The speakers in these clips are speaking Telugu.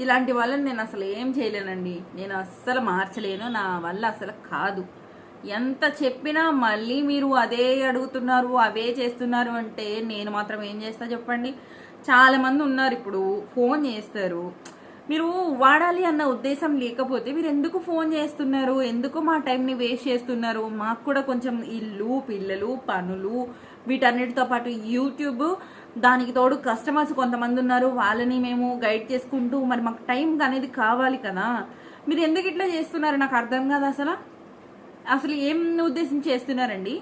ఇలాంటి వాళ్ళని నేను అసలు ఏం చేయలేనండి. నేను అస్సలు మార్చలేను. నా వల్ల అసలు కాదు. ఎంత చెప్పినా మళ్ళీ మీరు అదే అడుగుతున్నారు అవే చేస్తున్నారు అంటే నేను మాత్రం ఏం చేస్తా చెప్పండి? చాలామంది ఉన్నారు ఇప్పుడు ఫోన్ చేస్తారు. మీరు వాడాలి అన్న ఉద్దేశం లేకపోతే మీరు ఎందుకు ఫోన్ చేస్తున్నారు? ఎందుకు మా టైంని వేస్ట్ చేస్తున్నారు? మాకు కూడా కొంచెం ఇల్లు పిల్లలు పనులు వీటన్నిటితో పాటు యూట్యూబ్ దానికి తోడు కస్టమర్స్ కొంతమంది ఉన్నారు. వాళ్ళని మేము గైడ్ చేసుకుంటూ మరి మాకు టైం అనేది కావాలి కదా. మీరు ఎందుకు ఇట్లా చేస్తున్నారు? నాకు అర్థం కాదు అసలు. అసలు ఏం ఉద్దేశం చేస్తున్నారండి?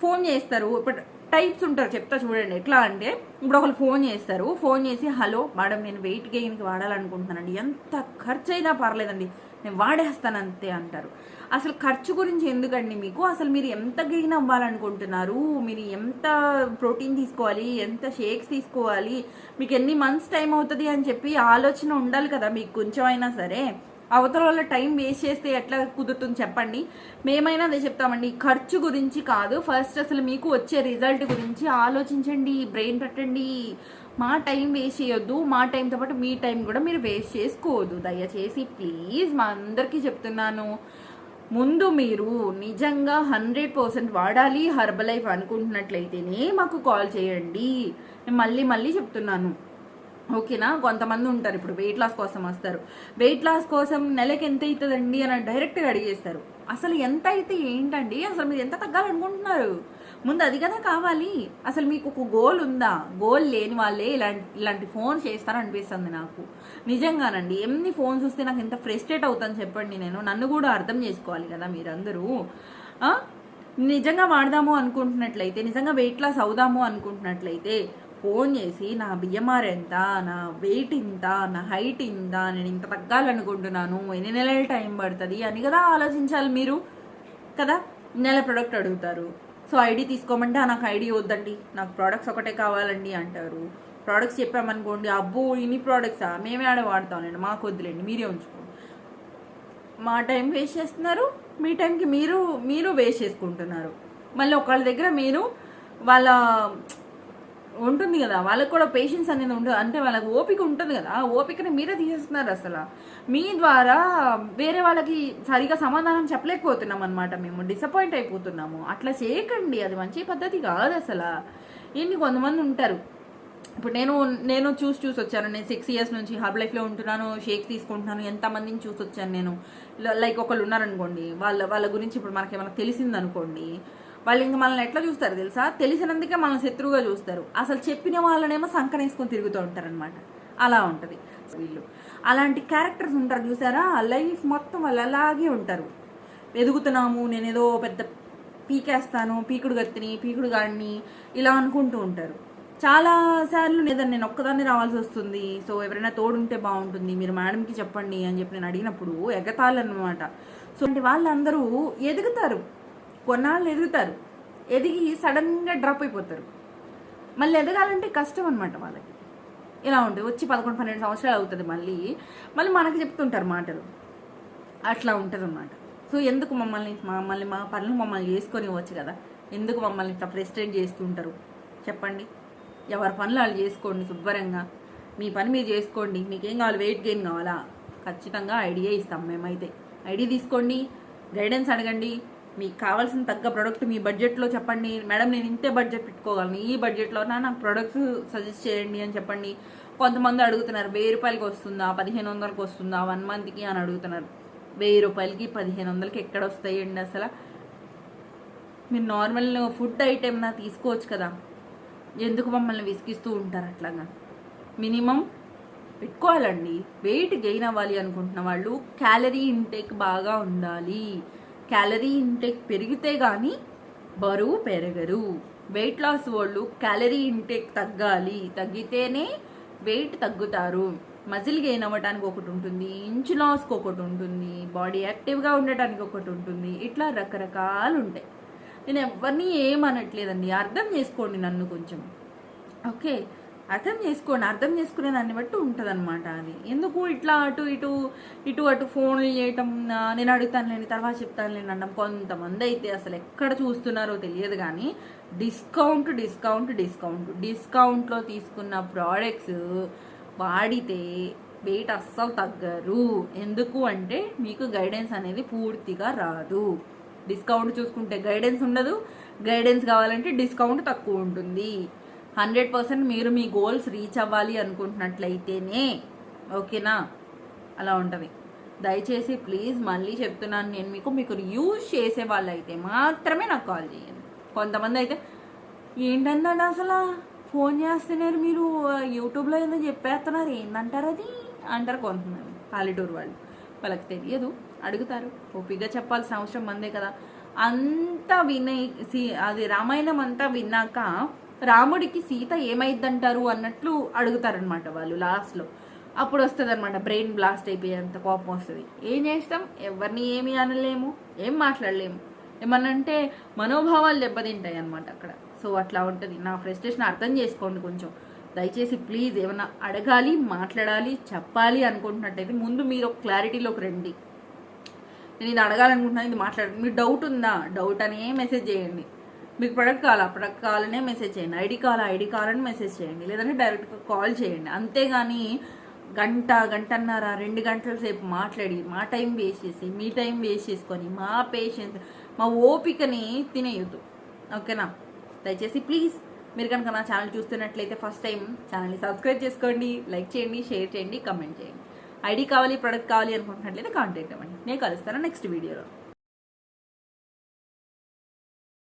ఫోన్ చేస్తారు. ఇప్పుడు టైప్స్ ఉంటారు చెప్తా చూడండి. ఎట్లా అంటే ఇప్పుడు ఒకరు ఫోన్ చేస్తారు. ఫోన్ చేసి హలో మేడం నేను వెయిట్ గెయిన్కి వాడాలనుకుంటున్నానండి. ఎంత ఖర్చు అయినా పర్లేదండి. నేను వాడేస్తాను అంతే అంటారు. అసలు ఖర్చు గురించి ఎందుకండి మీకు? అసలు మీరు ఎంత గెయిన్ అవ్వాలనుకుంటున్నారు? మీరు ఎంత ప్రోటీన్ తీసుకోవాలి? ఎంత షేక్స్ తీసుకోవాలి? మీకు ఎన్ని మంత్స్ టైం అవుతుంది అని చెప్పి ఆలోచన ఉండాలి కదా మీకు కొంచెం అయినా సరే. అవతల వాళ్ళ టైం వేస్ట్ చేస్తే ఎట్లా కుదురుతుంది చెప్పండి. మేమైనా అదే చెప్తామండి. ఖర్చు గురించి కాదు. ఫస్ట్ అసలు మీకు వచ్చే రిజల్ట్ గురించి ఆలోచించండి బ్రెయిన్ పెట్టండి. మా టైం వేస్ట్ చేయొద్దు. మా టైంతో పాటు మీ టైం కూడా మీరు వేస్ట్ చేసుకోవద్దు. దయచేసి ప్లీజ్ మా అందరికీ చెప్తున్నాను. ముందు మీరు నిజంగా హండ్రెడ్ పర్సెంట్ వాడాలి హర్బల్ లైఫ్ అనుకుంటున్నట్లయితేనే మాకు కాల్ చేయండి. నేను మళ్ళీ మళ్ళీ చెప్తున్నాను. ఓకేనా? కొంతమంది ఉంటారు ఇప్పుడు వెయిట్ లాస్ కోసం వస్తారు. వెయిట్ లాస్ కోసం నెలకి ఎంత అవుతుందండి అని డైరెక్ట్గా అడిగేస్తారు. అసలు ఎంత అయితే ఏంటండి? అసలు మీరు ఎంత తగ్గాలనుకుంటున్నారు? ముందు అది కదా కావాలి. అసలు మీకు ఒక గోల్ ఉందా? గోల్ లేని వాళ్ళే ఇలాంటి ఇలాంటి ఫోన్ చేస్తారనిపిస్తుంది నాకు. నిజంగానండి ఎన్ని ఫోన్స్ వస్తే నాకు ఎంత ఫ్రస్ట్రేట్ అవుతాను చెప్పండి నేను. నన్ను కూడా అర్థం చేసుకోవాలి కదా మీరందరూ. నిజంగా వాడదాము అనుకుంటున్నట్లయితే నిజంగా వెయిట్ లాస్ అవుదాము అనుకుంటున్నట్లయితే ఫోన్ చేసి నా బిఎంఆర్ ఎంత? నా వెయిట్ ఇంత? నా హైట్ ఇంత? నేను ఇంత తగ్గాలనుకుంటున్నాను. ఎన్ని నెలల టైం పడుతుంది? అని కదా ఆలోచించాలి మీరు? కదా? నెల ప్రోడక్ట్ అడుగుతారు. సో ఐడి తీసుకోమంటే "ఆ, నాకు ఐడి వద్దండి. నాకు ప్రోడక్ట్స్ ఒకటే కావాలండి అంటారు. ప్రోడక్ట్స్ చెప్పామనుకోండి అబ్బో ఇన్ని ప్రోడక్ట్సా మేమే ఆడ వాడతామండి మాకు వద్దులేండి. మీరే ఉంచుకోండి మా టైం వేస్ట్ చేస్తున్నారు. మీ టైంకి మీరు మీరు వేస్ట్ చేసుకుంటున్నారు. మళ్ళీ ఒకళ్ళ దగ్గర మీరు వాళ్ళ ఉంటుంది కదా. వాళ్ళకి కూడా పేషెన్స్ అనేది ఉండదు అంటే వాళ్ళకి ఓపిక ఉంటుంది కదా. ఆ ఓపికని మీరే తీసేస్తున్నారు అసలు. మీ ద్వారా వేరే వాళ్ళకి సరిగా సమాధానం చెప్పలేకపోతున్నాం అనమాట మేము. డిసప్పాయింట్ అయిపోతున్నాము. అట్లా చేయకండి. అది మంచి పద్ధతి కాదు అసలు. ఏంటి కొంతమంది ఉంటారు. ఇప్పుడు నేను నేను చూసి చూసి వచ్చాను. నేను సిక్స్ ఇయర్స్ నుంచి హర్బ్ లైఫ్లో ఉంటున్నాను. షేక్ తీసుకుంటున్నాను. ఎంతమందిని చూసి వచ్చాను నేను. లైక్ ఒకళ్ళు ఉన్నారనుకోండి. వాళ్ళ వాళ్ళ గురించి ఇప్పుడు మనకి ఏమైనా తెలిసిందనుకోండి. వాళ్ళు ఇంకా మనల్ని ఎట్లా చూస్తారు తెలుసా? తెలిసినందుకే మనల్ని శత్రువుగా చూస్తారు. అసలు చెప్పిన వాళ్ళనేమో సంకనేసుకొని తిరుగుతూ ఉంటారనమాట అలా ఉంటుంది. వీళ్ళు. అలాంటి క్యారెక్టర్స్ ఉంటారు చూసారా? లైఫ్ మొత్తం వాళ్ళు అలాగే ఉంటారు. ఎదుగుతున్నాము నేనేదో పెద్ద పీకేస్తాను పీకుడు గత్తిని పీకుడు గాడిని ఇలా అనుకుంటూ ఉంటారు. చాలా సార్లు లేదా నేను ఒక్కదాన్ని రావాల్సి వస్తుంది. సో ఎవరైనా తోడుంటే బాగుంటుంది. మీరు మేడంకి చెప్పండి అని చెప్పి నేను అడిగినప్పుడు ఎగతాలన్నమాట సో అంటే వాళ్ళందరూ ఎదుగుతారు. కొన్నాళ్ళు ఎదుగుతారు. ఎదిగి సడన్గా డ్రాప్ అయిపోతారు. మళ్ళీ ఎదగాలంటే కష్టం అనమాట వాళ్ళకి. ఇలా ఉంటుంది. వచ్చి పదకొండు పన్నెండు సంవత్సరాలు అవుతుంది మళ్ళీ. మళ్ళీ మనకు చెప్తుంటారు మాటలు. అట్లా ఉంటుంది అనమాట సో ఎందుకు మమ్మల్ని మమ్మల్ని మా పనులు మమ్మల్ని చేసుకొని ఇవ్వచ్చు కదా? ఎందుకు మమ్మల్ని ఇట్లా ఫ్రస్ట్రేట్ చేస్తుంటారు? చెప్పండి. ఎవరి పనులు వాళ్ళు చేసుకోండి శుభ్రంగా. మీ పని మీరు చేసుకోండి. మీకేం కావాలి? వెయిట్ గెయిన్ కావాలా? ఖచ్చితంగా ఐడియా ఇస్తాం మేమైతే. ఐడియా తీసుకోండి. గైడెన్స్ అడగండి. మీకు కావాల్సిన తగ్గ ప్రోడక్ట్ మీ బడ్జెట్లో చెప్పండి మేడం నేను ఇంతే బడ్జెట్ పెట్టుకోగలను ఈ బడ్జెట్లో నాకు ప్రోడక్ట్స్ సజెస్ట్ చేయండి అని చెప్పండి. కొంతమంది అడుగుతున్నారు వెయ్యి రూపాయలకి వస్తుందా పదిహేను వందలకి వస్తుందా వన్ మంత్కి అని అడుగుతున్నారు. వెయ్యి రూపాయలకి పదిహేను వందలకి ఎక్కడ వస్తాయండి అసలు? మీరు నార్మల్ ఫుడ్ ఐటెం నా తీసుకోవచ్చు కదా. ఎందుకు మమ్మల్ని విసిగిస్తూ ఉంటారు అట్లాగా? మినిమం పెట్టుకోవాలండి. వెయిట్ గెయిన్ అవ్వాలి అనుకుంటున్న వాళ్ళు క్యాలరీ ఇంటేక్ బాగా ఉండాలి. క్యాలరీ ఇంటేక్ పెరిగితే కానీ బరువు పెరగరు. వెయిట్ లాస్ వాళ్ళు క్యాలరీ ఇంటేక్ తగ్గాలి. తగ్గితేనే వెయిట్ తగ్గుతారు. మజిల్ గెయిన్ అవ్వడానికి ఒకటి ఉంటుంది. ఇంచు లాస్కి ఒకటి ఉంటుంది. బాడీ యాక్టివ్గా ఉండటానికి ఒకటి ఉంటుంది. ఇట్లా రకరకాలు ఉంటాయి. నేను ఎవరిని ఏమనట్లేదండి అర్థం చేసుకోండి నన్ను కొంచెం. ఓకే? అర్థం చేసుకోండి అర్థం చేసుకునే దాన్ని బట్టి ఉంటుంది అనమాట అది. ఎందుకు ఇట్లా అటు ఇటు ఇటు అటు ఫోన్లు చేయటం నేను అడుగుతాను లేని తర్వాత చెప్తాను లేని అనడం కొంతమంది అయితే అసలు ఎక్కడ చూస్తున్నారో తెలియదు కానీ డిస్కౌంట్ డిస్కౌంట్ డిస్కౌంట్ డిస్కౌంట్లో తీసుకున్న ప్రోడక్ట్స్ వాడితే వెయిట్ అస్సలు తగ్గరు. ఎందుకు అంటే మీకు గైడెన్స్ అనేది పూర్తిగా రాదు. డిస్కౌంట్ చూసుకుంటే గైడెన్స్ ఉండదు. గైడెన్స్ కావాలంటే డిస్కౌంట్ తక్కువ ఉంటుంది. హండ్రెడ్ పర్సెంట్ మీరు మీ గోల్స్ రీచ్ అవ్వాలి అనుకుంటున్నట్లయితేనే ఓకేనా? అలా ఉంటుంది. దయచేసి ప్లీజ్ మళ్ళీ చెప్తున్నాను నేను మీకు మీకు యూజ్ చేసే వాళ్ళు అయితే మాత్రమే నాకు కాల్ చేయండి. కొంతమంది అయితే ఏంటంటే అసలు? ఫోన్ చేస్తున్నారు మీరు యూట్యూబ్లో ఏదో చెప్పేస్తున్నారు ఏందంటారు అది? అంటారు కొంతమంది పల్లెటూరు వాళ్ళు. వాళ్ళకి తెలియదు అడుగుతారు. ఓపిగా చెప్పాల్సిన అవసరం మందే కదా. అంతా వినయ్ సీ- అది రామాయణం అంతా విన్నాక రాముడికి సీత ఏమైద్దంటారు అన్నట్లు అడుగుతారనమాట వాళ్ళు లాస్ట్లో. అప్పుడు వస్తుంది అనమాట బ్రెయిన్ బ్లాస్ట్ అయిపోయేంత కోపం వస్తుంది. ఏం చేస్తాం? ఎవరిని ఏమి అనలేము ఏం మాట్లాడలేము. ఏమన్నంటే మనోభావాలు దెబ్బతింటాయి అనమాట అక్కడ. సో అట్లా ఉంటుంది. నా ఫ్రస్ట్రేషన్ అర్థం చేసుకోండి కొంచెం. దయచేసి ప్లీజ్ ఏమన్నా అడగాలి మాట్లాడాలి చెప్పాలి అనుకుంటున్నట్టయితే ముందు మీరు ఒక క్లారిటీలోకి రండి. నేను ఇది అడగాలనుకుంటున్నాను ఇది మాట్లాడండి మీకు డౌట్ ఉందా? డౌట్ అనే మెసేజ్ చేయండి. మీకు ప్రొడక్ట్ కావాలా? ప్రొడక్ట్ కావాలనే మెసేజ్ చేయండి. ఐడి కావాలా? ఐడి కావాలని మెసేజ్ చేయండి. లేదంటే డైరెక్ట్గా కాల్ చేయండి. అంతేగాని గంట గంటన్నర రెండు గంటల సేపు మాట్లాడి మా టైం వేస్ట్ చేసి మీ టైం వేస్ట్ చేసుకొని మా పేషెన్స్ మా ఓపికని తినేయద్దు. ఓకేనా దయచేసి ప్లీజ్ మీరు కనుక నా ఛానల్ చూస్తున్నట్లయితే ఫస్ట్ టైం ఛానల్ని సబ్స్క్రైబ్ చేసుకోండి లైక్ చేయండి షేర్ చేయండి కమెంట్ చేయండి. ఐడి కావాలి ప్రొడక్ట్ కావాలి అనుకుంటున్నట్లయితే కాంటాక్ట్ అవ్వండి. నేను కలుస్తాను నెక్స్ట్ వీడియోలో